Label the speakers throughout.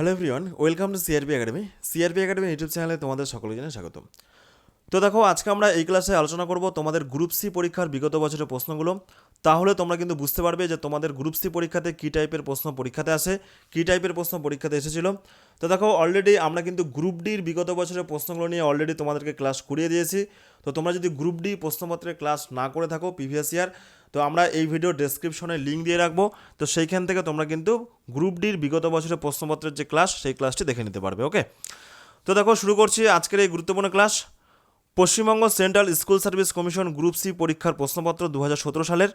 Speaker 1: Hello everyone welcome to CRP academy CRP academy YouTube চ্যানেলে তোমাদের সকলকে জানাই স্বাগত তো দেখো, আজকে আমরা এই ক্লাসে আলোচনা করব তোমাদের গ্রুপ সি পরীক্ষার বিগত বছরের প্রশ্নগুলো। তাহলে তোমরা কিন্তু বুঝতে পারবে যে তোমাদের গ্রুপ সি পরীক্ষাতে কী টাইপের প্রশ্ন পরীক্ষাতে আসে, কী টাইপের প্রশ্ন পরীক্ষাতে এসেছিল। তো দেখো অলরেডি আমরা কিন্তু গ্রুপ ডির বিগত বছরের প্রশ্নগুলো নিয়ে অলরেডি তোমাদেরকে ক্লাস করিয়ে দিয়েছি। তো তোমরা যদি গ্রুপ ডি প্রশ্নপত্রের ক্লাস না করে থাকো প্রিভিয়াস ইয়ার তো আমরা এই ভিডিও ডেসক্রিপশনে লিঙ্ক দিয়ে রাখব। তো সেইখান থেকে তোমরা কিন্তু গ্রুপ ডির বিগত বছরের প্রশ্নপত্রের যে ক্লাস সেই ক্লাসটি দেখে নিতে পারবে ওকে তো দেখো, শুরু করছি আজকের এই গুরুত্বপূর্ণ class Paschimbanga central school service commission group C পরীক্ষার প্রশ্নপত্র দু হাজার সতেরো সালের।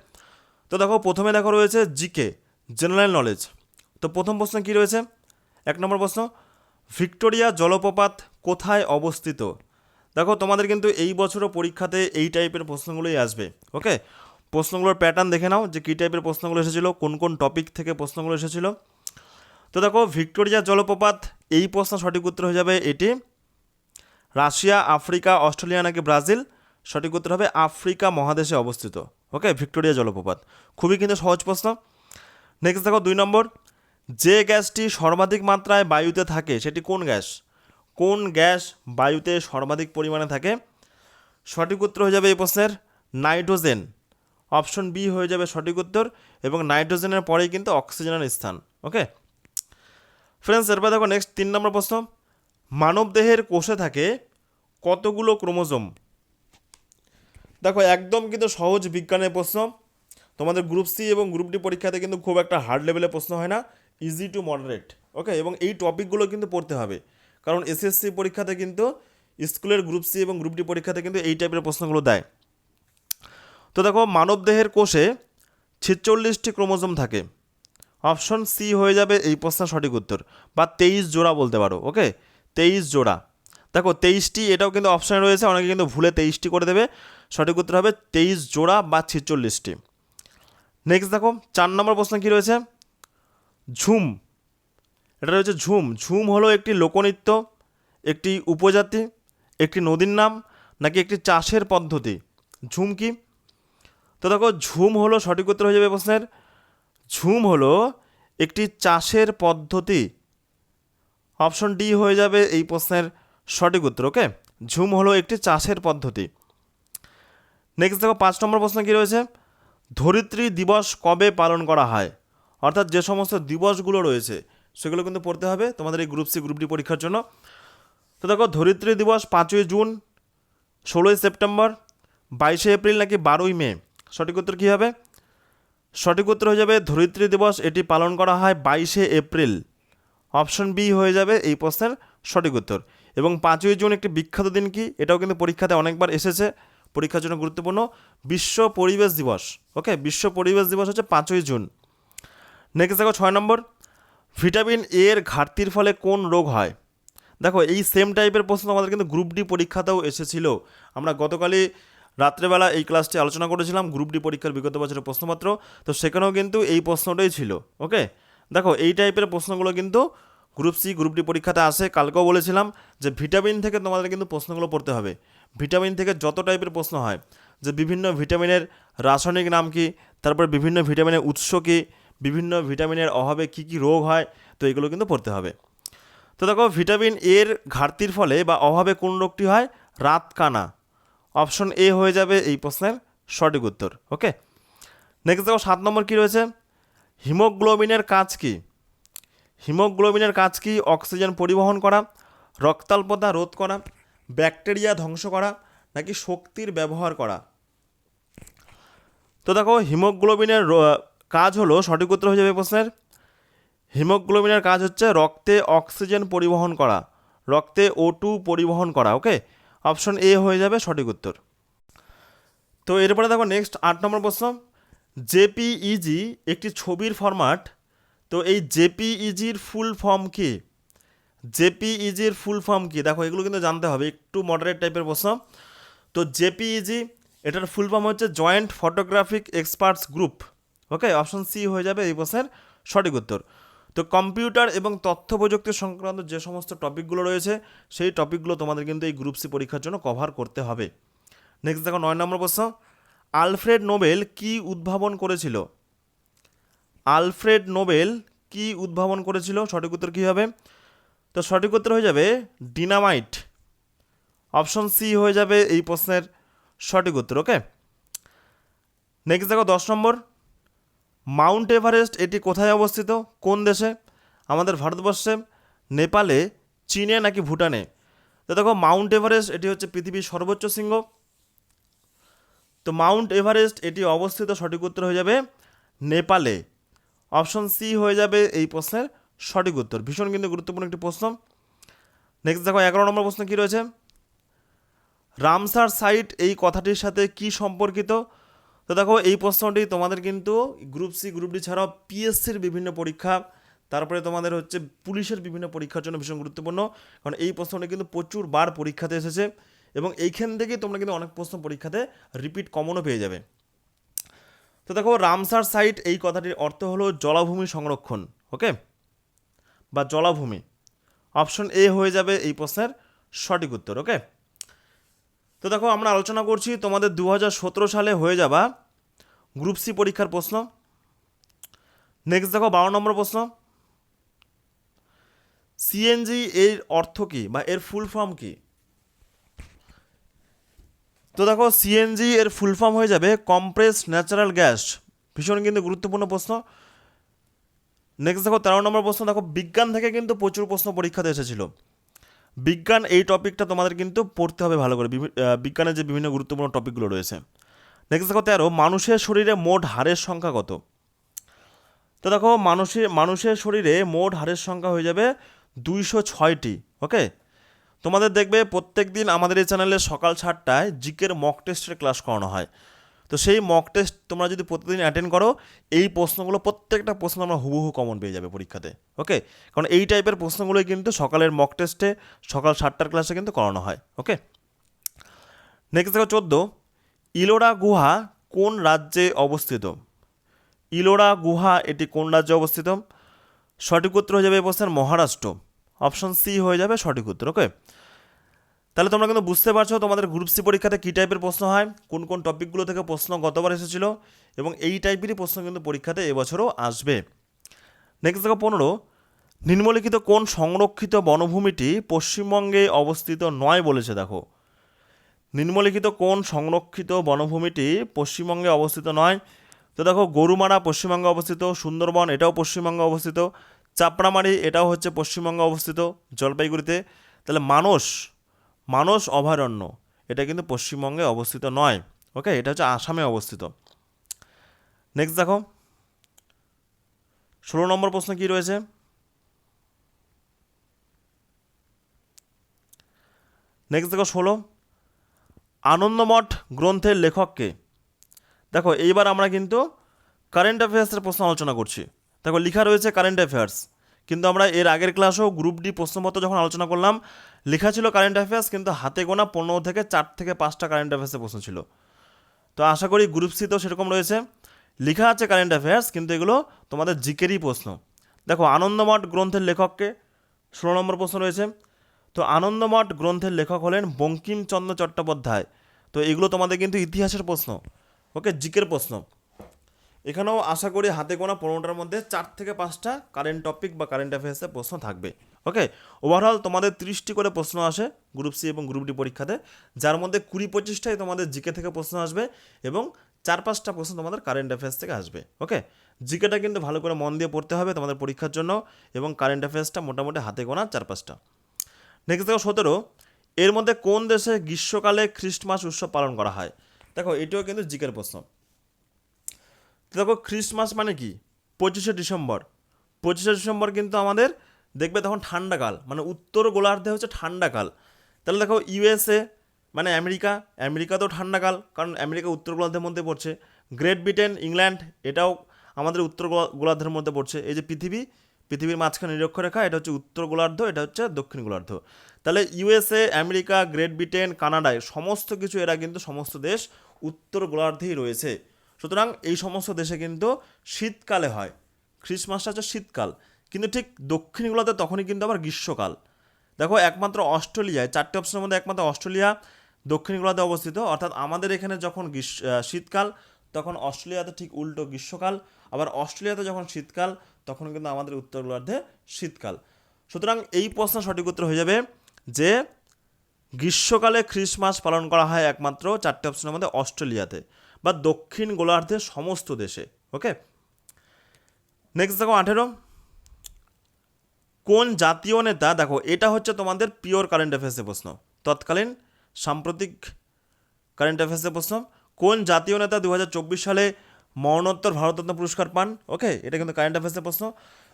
Speaker 1: তো দেখো, প্রথমে দেখো রয়েছে জিকে, জেনারেল নলেজ। তো প্রথম প্রশ্ন কী রয়েছে? এক নম্বর প্রশ্ন, ভিক্টোরিয়া জলপ্রপাত কোথায় অবস্থিত? দেখো, তোমাদের কিন্তু এই বছরও পরীক্ষাতে এই টাইপের প্রশ্নগুলোই আসবে, ওকে? প্রশ্নগুলোর প্যাটার্ন দেখে নাও যে কী টাইপের প্রশ্নগুলো এসেছিল, কোন কোন টপিক থেকে প্রশ্নগুলো এসেছিল। তো দেখো, ভিক্টোরিয়া জলপ্রপাত, এই প্রশ্ন সঠিক উত্তর হয়ে যাবে এটি রাশিয়া, আফ্রিকা, অস্ট্রেলিয়া নাকি ব্রাজিল? সঠিক উত্তর হবে আফ্রিকা মহাদেশে অবস্থিত। ওকে, ভিক্টোরিয়া জলপ্রপাত। খুবই কিন্তু সহজ প্রশ্ন। নেক্সট দেখো, দুই নম্বর। যে গ্যাসটি সর্বাধিক মাত্রায় বায়ুতে থাকে, সেটি কোন গ্যাস? কোন গ্যাস বায়ুতে সর্বাধিক পরিমাণে থাকে? সঠিক উত্তর হয়ে যাবে এই প্রশ্নের নাইট্রোজেন। অপশন বি হয়ে যাবে সঠিক উত্তর এবং নাইট্রোজেনের পরেই কিন্তু অক্সিজেনের স্থান। ওকে? ফ্রেন্ডস এরপর দেখো নেক্সট তিন নম্বর প্রশ্ন। মানবদেহের কোষে থাকে কতগুলো ক্রোমোজোম? দেখো, একদম কিন্তু সহজ বিজ্ঞানের প্রশ্ন। তোমাদের গ্রুপ সি এবং গ্রুপ ডি পরীক্ষাতে কিন্তু খুব একটা হার্ড লেভেলের প্রশ্ন হয় না। ইজি টু মডারেট ওকে এবং এই টপিকগুলো কিন্তু পড়তে হবে। কারণ এসএসসি পরীক্ষাতে কিন্তু স্কুলের গ্রুপ সি এবং গ্রুপ ডি পরীক্ষাতে কিন্তু এই টাইপের প্রশ্নগুলো দেয়। তো দেখো, মানবদেহের কোষে ছেচল্লিশটি ক্রোমোজোম থাকে। অপশন সি হয়ে যাবে এই প্রশ্নের সঠিক উত্তর, বা তেইশ জোড়া বলতে পারো ওকে তেইশ জোড়া। দেখো তেইশটি, এটাও কিন্তু অপশানে রয়েছে, অনেকে কিন্তু ভুলে তেইশটি করে দেবে। সঠিক উত্তর হবে তেইশ জোড়া বা ছেচল্লিশটি। নেক্সট দেখো, চার নম্বর প্রশ্ন কী রয়েছে? ঝুম। এটা রয়েছে ঝুম। ঝুম হলো একটি লোকনৃত্য, একটি উপজাতি, একটি নদীর নাম, নাকি একটি চাষের পদ্ধতি। ঝুম কি? তো দেখো, ঝুম হলো সঠিক উত্তর হয়ে যাবে প্রশ্নের। ঝুম হলো একটি চাষের পদ্ধতি অপশন ডি হয়ে যাবে এই প্রশ্নের সঠিক উত্তর, ওকে? ঝুম হলো একটি চাষের পদ্ধতি। নেক্সট দেখো, পাঁচ নম্বর প্রশ্ন কী রয়েছে? ধরিত্রী দিবস কবে পালন করা হয়? অর্থাৎ যে সমস্ত দিবসগুলো রয়েছে, সেগুলো কিন্তু পড়তে হবে তোমাদের এই গ্রুপ সি গ্রুপ ডি পরীক্ষার জন্য। তো দেখো, ধরিত্রী দিবস পাঁচই জুন, ষোলোই সেপ্টেম্বর, বাইশে এপ্রিল নাকি বারোই মে? সঠিক উত্তর কী হবে? সঠিক উত্তর হয়ে যাবে, ধরিত্রী দিবস এটি পালন করা হয় বাইশে এপ্রিল। অপশন বি হয়ে যাবে এই প্রশ্নের সঠিক উত্তর। এবং পাঁচই জুন একটি বিখ্যাত দিন কি? এটাও কিন্তু পরীক্ষাতে অনেকবার এসেছে। পরীক্ষার জন্য গুরুত্বপূর্ণ। বিশ্ব পরিবেশ দিবস। ওকে? বিশ্ব পরিবেশ দিবস হচ্ছে পাঁচই জুন। নেক্সট দেখো ছয় নম্বর। ভিটামিন এ এর ঘাটতির ফলে কোন রোগ হয়? দেখো, এই সেম টাইপের প্রশ্ন আমাদের কিন্তু গ্রুপ ডি পরীক্ষাতেও এসেছিল। আমরা গতকালই রাত্রেবেলা এই ক্লাসটি আলোচনা করেছিলাম গ্রুপ ডি পরীক্ষার বিগত বছরের প্রশ্নপত্র। তো সেখানেও কিন্তু এই প্রশ্নটাই ছিল। ওকে? দেখো, এই টাইপের প্রশ্নগুলো কিন্তু গ্রুপ সি গ্রুপ ডি পরীক্ষাতে আসে। কালকেও বলেছিলাম যে ভিটামিন থেকে তোমাদের কিন্তু প্রশ্নগুলো পড়তে হবে। ভিটামিন থেকে যত টাইপের প্রশ্ন হয়, যে বিভিন্ন ভিটামিনের রাসায়নিক নাম কি, তারপর বিভিন্ন ভিটামিনের উৎস কী, বিভিন্ন ভিটামিনের অভাবে কী কী রোগ হয়, তো এগুলো কিন্তু পড়তে হবে। তো দেখো ভিটামিন এর ঘাটতির ফলে বা অভাবে কোন রোগটি হয়? রাতকানা। অপশন এ হয়ে যাবে এই প্রশ্নের সঠিক উত্তর ওকে নেক্সট দেখো, সাত নম্বর কী রয়েছে? হিমোগ্লোবিনের কাজ কি? হিমোগ্লোবিনের কাজ কি? অক্সিজেন পরিবহন করা, রক্তাল্পতা রোধ করা, ব্যাকটেরিয়া ধ্বংস করা, নাকি শক্তির ব্যবহার করা? তো দেখো, হিমোগ্লোবিনের কাজ হলো, সঠিক উত্তর হয়ে যাবে প্রশ্নের। হিমোগ্লোবিনের কাজ হচ্ছে রক্তে অক্সিজেন পরিবহন করা, রক্তে ও টু পরিবহন করা, ওকে? অপশন এ হয়ে যাবে সঠিক উত্তর। তো এরপরে দেখো নেক্সট আট নম্বর প্রশ্ন। জেপিইজি একটি ছবির ফরম্যাট তো এই জেপিইজির ফুল ফর্ম কি? জেপিইজির ফুল ফর্ম কি? দেখো, এগুলো কিন্তু জানতে হবে, একটু মডারেট টাইপের প্রশ্ন। তো জেপিইজি, এটার ফুল ফর্ম হচ্ছে joint photographic experts group okay option C হয়ে যাবে এই প্রশ্নের সঠিক উত্তর। তো কম্পিউটার এবং তথ্য প্রযুক্তি সংক্রান্ত যে সমস্ত টপিকগুলো রয়েছে, সেই টপিকগুলো তোমাদের কিন্তু এই গ্রুপ সি পরীক্ষার জন্য কভার করতে হবে। নেক্সট দেখো, নয় নম্বর প্রশ্ন। আলফ্রেড নোবেল কি উদ্ভাবন করেছিল? আলফ্রেড নোবেল কি উদ্ভাবন করেছিল? সঠিক উত্তর কী হবে? তো সঠিক উত্তর হয়ে যাবে ডিনামাইট। অপশন সি হয়ে যাবে এই প্রশ্নের সঠিক উত্তর, ওকে? নেক্সট দেখো দশ নম্বর। মাউন্ট এভারেস্ট এটি কোথায় অবস্থিত? কোন দেশে? আমাদের ভারতবর্ষে, নেপালে, চীনে নাকি ভুটানে? তো দেখো মাউন্ট এভারেস্ট এটি হচ্ছে পৃথিবীর সর্বোচ্চ শৃঙ্গ। তো মাউন্ট এভারেস্ট, এটি অবস্থিত সঠিক উত্তর হয়ে যাবে নেপালে। অপশন সি হয়ে যাবে এই প্রশ্নের সঠিক উত্তর। ভীষণ কিন্তু গুরুত্বপূর্ণ একটি প্রশ্ন। নেক্সট দেখো, এগারো নম্বর প্রশ্ন কী রয়েছে? রামসার সাইট এই কথাটির সাথে কি সম্পর্কিত? তো দেখো, এই প্রশ্নটি তোমাদের কিন্তু গ্রুপ সি গ্রুপ ডি ছাড়াও পিএসসির বিভিন্ন পরীক্ষা, তারপরে তোমাদের হচ্ছে পুলিশের বিভিন্ন পরীক্ষার জন্য ভীষণ গুরুত্বপূর্ণ, কারণ এই প্রশ্নটি কিন্তু প্রচুর বার পরীক্ষাতে এসেছে। এবং এইখান থেকেই তোমরা কিন্তু অনেক প্রশ্ন পরীক্ষাতে রিপিট কমনও পেয়ে যাবে। তো দেখো, রামসার সাইট এই কথাটির অর্থ হলো জলাভূমি সংরক্ষণ ওকে বা জলাভূমি। অপশন এ হয়ে যাবে এই প্রশ্নের সঠিক উত্তর ওকে তো দেখো, আমরা আলোচনা করছি তোমাদের দু হাজার সতেরো সালে হয়ে যাবা গ্রুপ সি পরীক্ষার প্রশ্ন। নেক্সট দেখো, বারো নম্বর প্রশ্ন। সিএনজি এর অর্থ কী বা এর ফুল ফর্ম কী? তো দেখো সিএনজি এর ফুল ফর্ম হয়ে যাবে কম্প্রেস ন্যাচারাল গ্যাস ভীষণ কিন্তু গুরুত্বপূর্ণ প্রশ্ন। নেক্সট দেখো, তেরো নম্বর প্রশ্ন, দেখো, বিজ্ঞান থেকে কিন্তু প্রচুর প্রশ্ন পরীক্ষাতে এসেছিল। বিজ্ঞান এই টপিকটা তোমাদের কিন্তু পড়তে হবে ভালো করে। বিজ্ঞানের যে বিভিন্ন গুরুত্বপূর্ণ টপিকগুলো রয়েছে। নেক্সট দেখো, তেরো, মানুষের শরীরে মোট হাড়ের সংখ্যা কত? তো দেখো মানুষের মানুষের শরীরে মোট হাড়ের সংখ্যা হয়ে যাবে দুইশো ছয়টি ওকে তোমাদের দেখবে প্রত্যেক দিন আমাদের এই চ্যানেলে সকাল সাতটায় জিকের মক টেস্টের ক্লাস করানো হয়। তো সেই মক টেস্ট তোমরা যদি প্রতিদিন অ্যাটেন্ড করো, এই প্রশ্নগুলো প্রত্যেকটা প্রশ্ন আমরা হুবহু কমন পেয়ে যাবে পরীক্ষাতে ওকে কারণ এই টাইপের প্রশ্নগুলোই কিন্তু সকালের মক টেস্টে সকাল সাতটার ক্লাসে কিন্তু করানো হয় ওকে নেক্সট দেখো চোদ্দ। ইলোরা গুহা কোন রাজ্যে অবস্থিত? ইলোরা গুহা এটি কোন রাজ্যে অবস্থিত? সঠিক উত্তর হয়ে যাবে এই প্রশ্নের মহারাষ্ট্র। অপশন সি হয়ে যাবে সঠিক উত্তর ওকে তাহলে তোমরা কিন্তু বুঝতে পারছ তোমাদের গ্রুপ সি পরীক্ষাতে কী টাইপের প্রশ্ন হয়, কোন কোন টপিকগুলো থেকে প্রশ্ন গতবার এসেছিল, এবং এই টাইপেরই প্রশ্ন কিন্তু পরীক্ষাতে এবছরও আসবে। নেক্সট দেখো পনেরো, নিম্নলিখিত কোন সংরক্ষিত বনভূমিটি পশ্চিমবঙ্গে অবস্থিত নয় বলেছে দেখো। নিম্নলিখিত কোন সংরক্ষিত বনভূমিটি পশ্চিমবঙ্গে অবস্থিত নয়? তো দেখো গরুমারা পশ্চিমবঙ্গে অবস্থিত, সুন্দরবন এটাও পশ্চিমবঙ্গে অবস্থিত, চাপড়ামারি এটাও হচ্ছে পশ্চিমবঙ্গে অবস্থিত, জলপাইগুড়িতে। তাহলে মানস মানস অভয়ারণ্য। এটা কিন্তু পশ্চিমবঙ্গে অবস্থিত নয়, ওকে? এটা হচ্ছে আসামে অবস্থিত। নেক্সট দেখো। ষোলো নম্বর প্রশ্ন কি রয়েছে? নেক্সট দেখো ষোলো। আনন্দমঠ গ্রন্থের লেখককে দেখো, এইবার আমরা কিন্তু কারেন্ট অ্যাফেয়ার্সের প্রশ্ন আলোচনা করছি। দেখো, লেখা রয়েছে কারেন্ট অ্যাফেয়ার্স কিন্তু আমরা এর আগের ক্লাসেও গ্রুপ ডি প্রশ্নপত্র যখন আলোচনা করলাম, লেখা ছিল কারেন্ট অ্যাফেয়ার্স কিন্তু হাতে গোনা পনেরো থেকে চার থেকে পাঁচটা কারেন্ট অ্যাফেয়ার্সের প্রশ্ন ছিল। তো আশা করি গ্রুপ সিতেও সেরকম রয়েছে। লেখা আছে কারেন্ট অ্যাফেয়ার্স কিন্তু এগুলো তোমাদের জিকেরই প্রশ্ন। দেখো, আনন্দমঠ গ্রন্থের লেখককে ষোলো নম্বর প্রশ্ন রয়েছে। তো আনন্দমঠ গ্রন্থের লেখক হলেন বঙ্কিমচন্দ্র চট্টোপাধ্যায়। তো এগুলো তোমাদের কিন্তু ইতিহাসের প্রশ্ন। ওকে, জিকের প্রশ্ন। এখানেও আশা করি হাতে গোনা পনেরোটার মধ্যে চার থেকে পাঁচটা কারেন্ট টপিক বা কারেন্ট অ্যাফেয়ার্সের প্রশ্ন থাকবে। ওকে ওভারঅল তোমাদের তিরিশটি করে প্রশ্ন আসে গ্রুপ সি এবং গ্রুপ ডি পরীক্ষাতে, যার মধ্যে কুড়ি পঁচিশটাই তোমাদের জিকে থেকে প্রশ্ন আসবে এবং চার পাঁচটা প্রশ্ন তোমাদের কারেন্ট অ্যাফেয়ার্স থেকে আসবে। ওকে জিকেটা কিন্তু ভালো করে মন দিয়ে পড়তে হবে তোমাদের পরীক্ষার জন্য এবং কারেন্ট অ্যাফেয়ার্সটা মোটামুটি হাতে গোনা চার পাঁচটা। নেক্সট দেখো সতেরো। এর মধ্যে কোন দেশে গ্রীষ্মকালে খ্রিস্টমাস উৎসব পালন করা হয়? দেখো এটিও কিন্তু জিকের প্রশ্ন। দেখো খ্রিস্টমাস মানে কি? পঁচিশে ডিসেম্বর। পঁচিশে ডিসেম্বর কিন্তু আমাদের দেখবে তখন ঠান্ডাকাল মানে উত্তর গোলার্ধে হচ্ছে ঠান্ডাকাল তাহলে দেখো ইউএসএ মানে আমেরিকা, আমেরিকাতেও ঠান্ডাকাল কারণ আমেরিকা উত্তর গোলার্ধের মধ্যে পড়ছে। গ্রেট ব্রিটেন, ইংল্যান্ড, এটাও আমাদের উত্তর গোলার্ধের মধ্যে পড়ছে। এই যে পৃথিবী, পৃথিবীর মাঝখানে নিরক্ষরেখা, এটা হচ্ছে উত্তর গোলার্ধ, এটা হচ্ছে দক্ষিণ গোলার্ধ। তাহলে ইউএসএ, আমেরিকা, গ্রেট ব্রিটেন, কানাডায় সমস্ত কিছু এরা কিন্তু সমস্ত দেশ উত্তর গোলার্ধেই রয়েছে। সুতরাং এই সমস্ত দেশে কিন্তু শীতকালে হয়। খ্রিসমাসটা হচ্ছে শীতকাল। কিন্তু ঠিক দক্ষিণ গোলার্ধে তখনই কিন্তু আবার গ্রীষ্মকাল। দেখো, একমাত্র অস্ট্রেলিয়ায় চারটে অপশনের মধ্যে একমাত্র অস্ট্রেলিয়া দক্ষিণ গোলার্ধে অবস্থিত। অর্থাৎ আমাদের এখানে যখন গ্রীষ্ম শীতকাল, তখন অস্ট্রেলিয়াতে ঠিক উল্টো গ্রীষ্মকাল, আবার অস্ট্রেলিয়াতে যখন শীতকাল, তখন কিন্তু আমাদের উত্তর গোলার্ধে শীতকাল। সুতরাং এই প্রশ্ন সঠিক উত্তর হয়ে যাবে যে, গ্রীষ্মকালে খ্রিসমাস পালন করা হয় একমাত্র চারটে অপশনের মধ্যে অস্ট্রেলিয়াতে। বা দক্ষিণ গোলার্ধের সমস্ত দেশে ওকে নেক্সট দেখো আঠেরো। কোন জাতীয় নেতা, দেখো, এটা হচ্ছে তোমাদের পিওর কারেন্ট অ্যাফেয়ার্সের প্রশ্ন। তৎকালীন সাম্প্রতিক কারেন্ট অ্যাফেয়ার্সের প্রশ্ন, কোন জাতীয় নেতা দু হাজার চব্বিশ সালে মরণোত্তর ভারতরত্ন পুরস্কার পান? ওকে এটা কিন্তু কারেন্ট অ্যাফেয়ার্সের প্রশ্ন।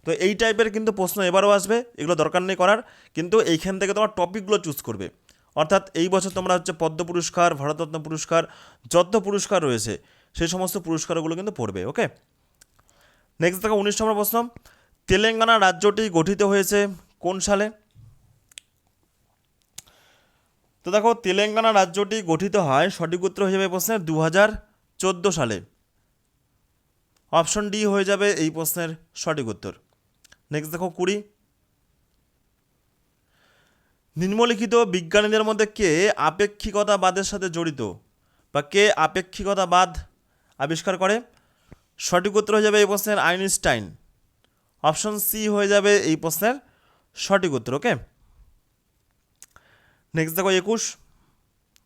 Speaker 1: তো এই টাইপের কিন্তু প্রশ্ন এবারও আসবে, এগুলো দরকার নেই করার, কিন্তু এইখান থেকে তোমার টপিকগুলো চুজ করবে। অর্থাৎ এই বছর তোমরা হচ্ছে পদ্ম পুরস্কার, ভারতরত্ন পুরস্কার যত পুরস্কার রয়েছে, সেই সমস্ত পুরস্কারগুলো কিন্তু পড়বে, ওকে? নেক্সট দেখো, উনিশ নম্বর প্রশ্ন। তেলেঙ্গানা রাজ্যটি গঠিত হয়েছে কোন সালে? তো দেখো, তেলেঙ্গানা রাজ্যটি গঠিত হয় সঠিক উত্তর হয়ে যাবে প্রশ্নের দু হাজার চোদ্দ সালে। অপশন ডি হয়ে যাবে এই প্রশ্নের সঠিক উত্তর। নেক্সট দেখো, কুড়ি। নিম্নলিখিত বিজ্ঞানীদের মধ্যে কে আপেক্ষিকতাবাদের সাথে জড়িত বা কে আপেক্ষিকতাবাদ আবিষ্কার করে? সঠিক উত্তর হয়ে যাবে এই প্রশ্নের আইনস্টাইন। অপশন সি হয়ে যাবে এই প্রশ্নের সঠিক উত্তর, ওকে? নেক্সট দেখো একুশ।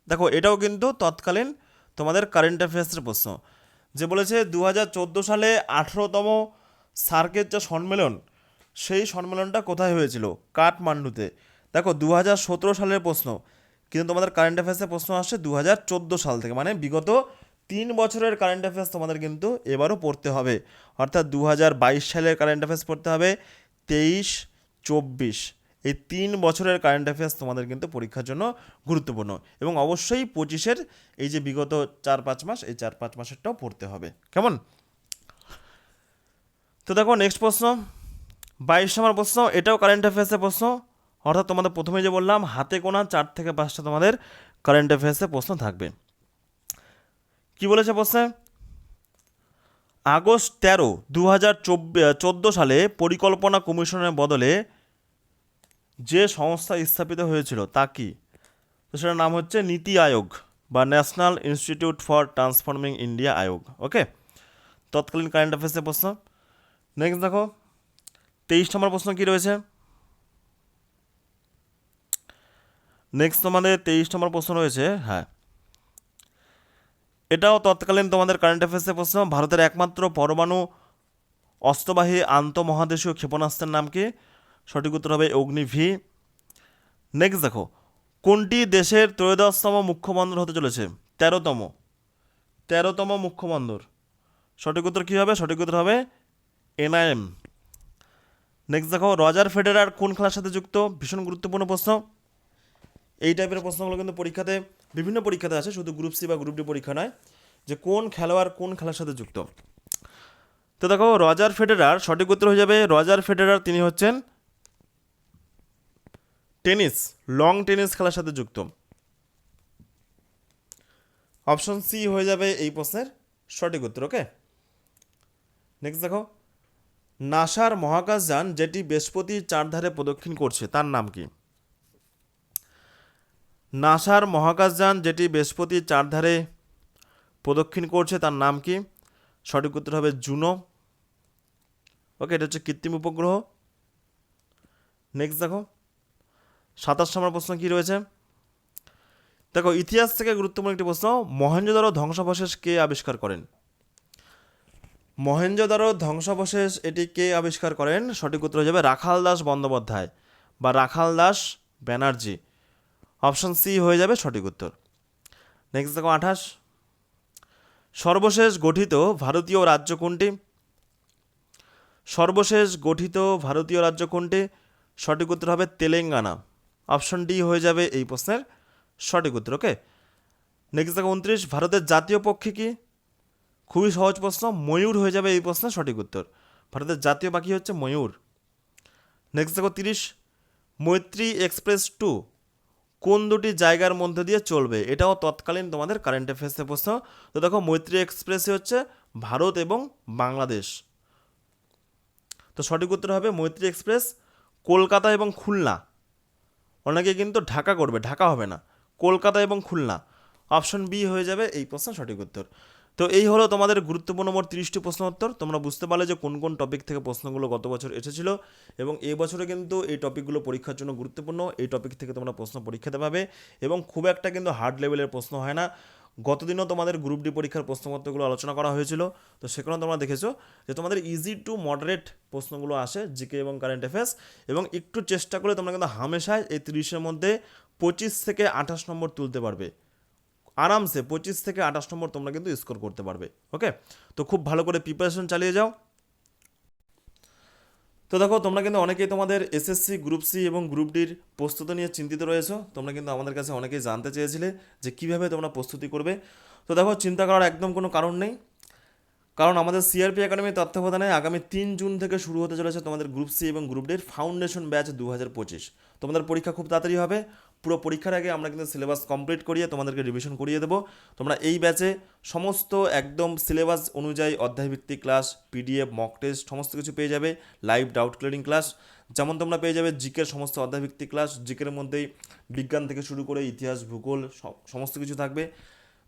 Speaker 1: দেখো এটাও কিন্তু তৎকালীন তোমাদের কারেন্ট অ্যাফেয়ার্সের প্রশ্ন। যে বলেছে দু হাজার চোদ্দ সালে আঠেরোতম সার্কের যে সম্মেলন, সেই সম্মেলনটা কোথায় হয়েছিল? কাঠমান্ডুতে। দেখো দু হাজার সতেরো সালের প্রশ্ন। কিন্তু তোমাদের কারেন্ট অ্যাফেয়ার্সের প্রশ্ন আসছে দু হাজার চোদ্দ সাল থেকে। মানে বিগত তিন বছরের কারেন্ট অ্যাফেয়ার্স তোমাদের কিন্তু এবারও পড়তে হবে। অর্থাৎ দু হাজার বাইশ সালের কারেন্ট অ্যাফেয়ার্স পড়তে হবে তেইশ, চব্বিশ। এই তিন বছরের কারেন্ট অ্যাফেয়ার্স তোমাদের কিন্তু পরীক্ষার জন্য গুরুত্বপূর্ণ। এবং অবশ্যই পঁচিশের এই যে বিগত চার পাঁচ মাস, এই চার পাঁচ মাসেরটাও পড়তে হবে। কেমন? তো দেখো নেক্সট প্রশ্ন। বাইশ নম্বর প্রশ্ন, এটাও কারেন্ট অ্যাফেয়ার্সের প্রশ্ন। অর্থাৎ তোমাদের প্রথমে যে বললাম, হাতে গোনা চার থেকে পাঁচটা তোমাদের কারেন্ট অ্যাফেয়ার্সে প্রশ্ন থাকবে। কি বলেছে প্রশ্নে? আগস্ট তেরো দু হাজার সালে পরিকল্পনা কমিশনের বদলে যে সংস্থা স্থাপিত হয়েছিল তা কি? তো সেটার নাম হচ্ছে নীতি আয়োগ বা national institute for transforming India Aayog okay তৎকালীন কারেন্ট অ্যাফেয়ার্সের প্রশ্ন। নেক্সট দেখো, তেইশ নম্বর প্রশ্ন কী রয়েছে? নেক্সট তোমাদের তেইশ নম্বর প্রশ্ন রয়েছে হ্যাঁ। এটাও তৎকালীন তোমাদের কারেন্ট অ্যাফেয়ার্সের প্রশ্ন, ভারতের একমাত্র পরমাণু অস্ত্রবাহী আন্তঃমহাদেশীয় ক্ষেপণাস্ত্রের নাম কি? সঠিক উত্তর হবে অগ্নি ভি। নেক্সট দেখো, কোনটি দেশের ত্রয়োদশতম মুখ্যবন্দর হতে চলেছে? তেরোতম। তেরোতম মুখ্যবন্দর। সঠিক উত্তর কী হবে? সঠিক উত্তর হবে এনআইএম। নেক্সট দেখো, রজার ফেডেরার কোন খেলার সাথে যুক্ত? ভীষণ গুরুত্বপূর্ণ প্রশ্ন। এই টাইপের প্রশ্নগুলো কিন্তু পরীক্ষাতে, বিভিন্ন পরীক্ষাতে আছে শুধু গ্রুপ সি বা গ্রুপ ডি পরীক্ষা নয়, যে কোন খেলোয়াড় কোন খেলার সাথে যুক্ত। তো দেখো, রজার ফেডেরার সঠিক উত্তর হয়ে যাবে, রজার ফেডেরার তিনি হচ্ছেন টেনিস লং টেনিস খেলার সাথে যুক্ত। অপশন সি হয়ে যাবে এই প্রশ্নের সঠিক উত্তর ওকে নেক্সট দেখো, নাসার মহাকাশযান যেটি বৃহস্পতির চারধারে প্রদক্ষিণ করছে, তার নাম কি? নাসার মহাকাশযান, যেটি বৃহস্পতির চারধারে প্রদক্ষিণ করছে, তার নাম কি? সঠিক উত্তর হবে জুনো। ওকে, এটা হচ্ছে কৃত্রিম উপগ্রহ। নেক্সট দেখো। সাতাশ নম্বর প্রশ্ন কী রয়েছে? দেখো, ইতিহাস থেকে গুরুত্বপূর্ণ একটি প্রশ্ন। মহেঞ্জোদারো ধ্বংসাবশেষ কে আবিষ্কার করেন? মহেঞ্জোদারো ধ্বংসাবশেষ এটি কে আবিষ্কার করেন? সঠিক উত্তর হয়ে যাবে রাখাল দাস বন্দ্যোপাধ্যায় বা রাখাল দাস ব্যানার্জি। অপশন সি হয়ে যাবে সঠিক উত্তর। নেক্সট দেখো আঠাশ। সর্বশেষ গঠিত ভারতীয় রাজ্য কোনটি? সর্বশেষ গঠিত ভারতীয় রাজ্য কোনটি? সঠিক উত্তর হবে তেলেঙ্গানা। অপশন ডি হয়ে যাবে এই প্রশ্নের সঠিক উত্তর, ওকে? নেক্সট দেখো উনত্রিশ। ভারতের জাতীয় পক্ষী কি? খুবই সহজ প্রশ্ন, ময়ূর হয়ে যাবে এই প্রশ্নের সঠিক উত্তর। ভারতের জাতীয় পাখি হচ্ছে ময়ূর। নেক্সট দেখো তিরিশ। মৈত্রী এক্সপ্রেস টু কোন দুটি জায়গার মধ্যে দিয়ে চলবে? এটাও তৎকালীন তোমাদের কারেন্ট অ্যাফেয়ার্সে প্রশ্ন। তো দেখো, মৈত্রী এক্সপ্রেসে হচ্ছে ভারত এবং বাংলাদেশ। তো সঠিক উত্তর হবে মৈত্রী এক্সপ্রেস কলকাতা এবং খুলনা। অনেকে কিন্তু ঢাকা করবে, ঢাকা হবে না। কলকাতা এবং খুলনা। অপশন বি হয়ে যাবে এই প্রশ্ন সঠিক উত্তর। তো এই হলো তোমাদের গুরুত্বপূর্ণ মোট তিরিশটি প্রশ্ন উত্তর। তোমরা বুঝতে পারলে যে কোন কোন টপিক থেকে প্রশ্নগুলো গত বছর এসেছিল এবং এই বছরে কিন্তু এই টপিকগুলো পরীক্ষার জন্য গুরুত্বপূর্ণ। এই টপিক থেকে তোমরা প্রশ্ন পরীক্ষা দেবে পাবে এবং খুব একটা কিন্তু হার্ড লেভেলের প্রশ্ন হয় না। গতদিনও তোমাদের গ্রুপ ডি পরীক্ষার প্রশ্নপত্রগুলো আলোচনা করা হয়েছিল। তো সেখানে তোমরা দেখেছ যে তোমাদের ইজি টু মডারেট প্রশ্নগুলো আসে জিকে এবং কারেন্ট অ্যাফেয়ার্স এবং একটু চেষ্টা করলে তোমরা কিন্তু হামেশায় এই তিরিশের মধ্যে পঁচিশ থেকে আঠাশ নম্বর তুলতে পারবে। আরামসে পঁচিশ থেকে আঠাশ নম্বর তোমরা কিন্তু স্কোর করতে পারবে ওকে তো খুব ভালো করে প্রিপারেশন চালিয়ে যাও। তো দেখো, তোমরা কিন্তু অনেকেই তোমাদের এসএসসি গ্রুপ সি এবং গ্রুপ ডির প্রস্তুতি নিয়ে চিন্তিত রয়েছো। তোমরা কিন্তু আমাদের কাছে অনেকেই জানতে চেয়েছিলে যে কীভাবে তোমরা প্রস্তুতি করবে। তো দেখো, চিন্তা করার একদম কোনো কারণ নেই। কারণ আমাদের সিআরপি একাডেমির তত্ত্বাবধানে আগামী তিন জুন থেকে শুরু হতে চলেছে তোমাদের গ্রুপ সি এবং গ্রুপ ডির ফাউন্ডেশন ব্যাচ দু হাজার পঁচিশ। তোমাদের পরীক্ষা খুব তাড়াতাড়ি হবে। পুরো পরীক্ষার আগে আমরা কিন্তু সিলেবাস কমপ্লিট করিয়ে তোমাদেরকে রিভিশন করিয়ে দেবো। তোমরা এই ব্যাচে সমস্ত একদম সিলেবাস অনুযায়ী অধ্যায়ভিত্তিক ক্লাস পিডিএফ মক টেস্ট সমস্ত কিছু পেয়ে যাবে লাইভ ডাউট ক্লিয়ারিং ক্লাস যেমন তোমরা পেয়ে যাবে জিকের সমস্ত অধ্যায়ভিত্তিক ক্লাস জিকের মধ্যেই বিজ্ঞান থেকে শুরু করে ইতিহাস, ভূগোল সমস্ত কিছু থাকবে।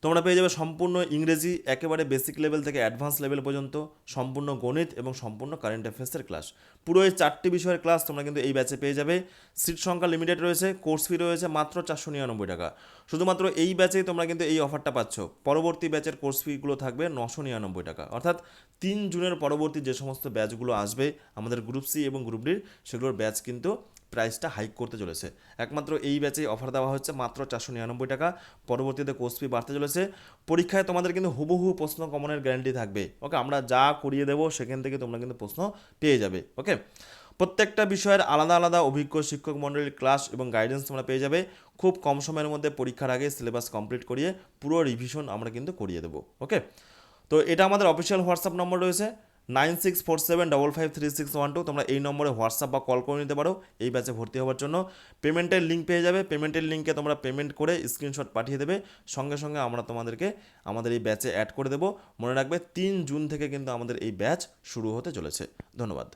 Speaker 1: তোমরা পেয়ে যাবে সম্পূর্ণ ইংরেজি, একেবারে বেসিক লেভেল থেকে অ্যাডভান্স লেভেল পর্যন্ত সম্পূর্ণ গণিত এবং সম্পূর্ণ কারেন্ট অ্যাফেয়ার্সের ক্লাস পুরো এই চারটি বিষয়ের ক্লাস তোমরা কিন্তু এই ব্যাচে পেয়ে যাবে। সিট সংখ্যা লিমিটেড রয়েছে কোর্স ফি রয়েছে মাত্র চারশো নিরানব্বই টাকা। শুধুমাত্র এই ব্যাচেই তোমরা কিন্তু এই অফারটা পাচ্ছ। পরবর্তী ব্যাচের কোর্স ফিগুলো থাকবে নশো নিরানব্বই টাকা। অর্থাৎ তিন জুনের পরবর্তী যে সমস্ত ব্যাচগুলো আসবে, আমাদের গ্রুপ সি এবং গ্রুপ ডির সেগুলোর ব্যাচ কিন্তু প্রাইসটা হাইক করতে চলেছে। একমাত্র এই ব্যাচেই অফার দেওয়া হচ্ছে মাত্র চারশো নিরানব্বই টাকা। পরবর্তীতে কোর্স ফি বাড়তে চলেছে। পরীক্ষায় তোমাদের কিন্তু হুবহু প্রশ্ন কমনের গ্যারান্টি থাকবে। ওকে আমরা যা করিয়ে দেবো সেখান থেকে তোমরা কিন্তু প্রশ্ন পেয়ে যাবে। ওকে প্রত্যেকটা বিষয়ের আলাদা আলাদা অভিজ্ঞ শিক্ষক মণ্ডলীর ক্লাস এবং গাইডেন্স তোমরা পেয়ে যাবে। খুব কম সময়ের মধ্যে পরীক্ষার আগে সিলেবাস কমপ্লিট করিয়ে পুরো রিভিশন আমরা কিন্তু করিয়ে দেবো। ওকে তো এটা আমাদের অফিসিয়াল হোয়াটসঅ্যাপ নম্বর রয়েছে। Nine six four seven double five three six one two তোমরা এই নম্বরে হোয়াটসঅ্যাপ বা কল করে নিতে পারো। এই ব্যাচে ভর্তি হওয়ার জন্য পেমেন্টের লিঙ্ক পেয়ে যাবে। পেমেন্টের লিঙ্কে তোমরা পেমেন্ট করে স্ক্রিনশট পাঠিয়ে দেবে। সঙ্গে সঙ্গে আমরা তোমাদেরকে আমাদের এই ব্যাচে অ্যাড করে দেবো। মনে রাখবে, তিন জুন থেকে কিন্তু আমাদের এই ব্যাচ শুরু হতে চলেছে। ধন্যবাদ।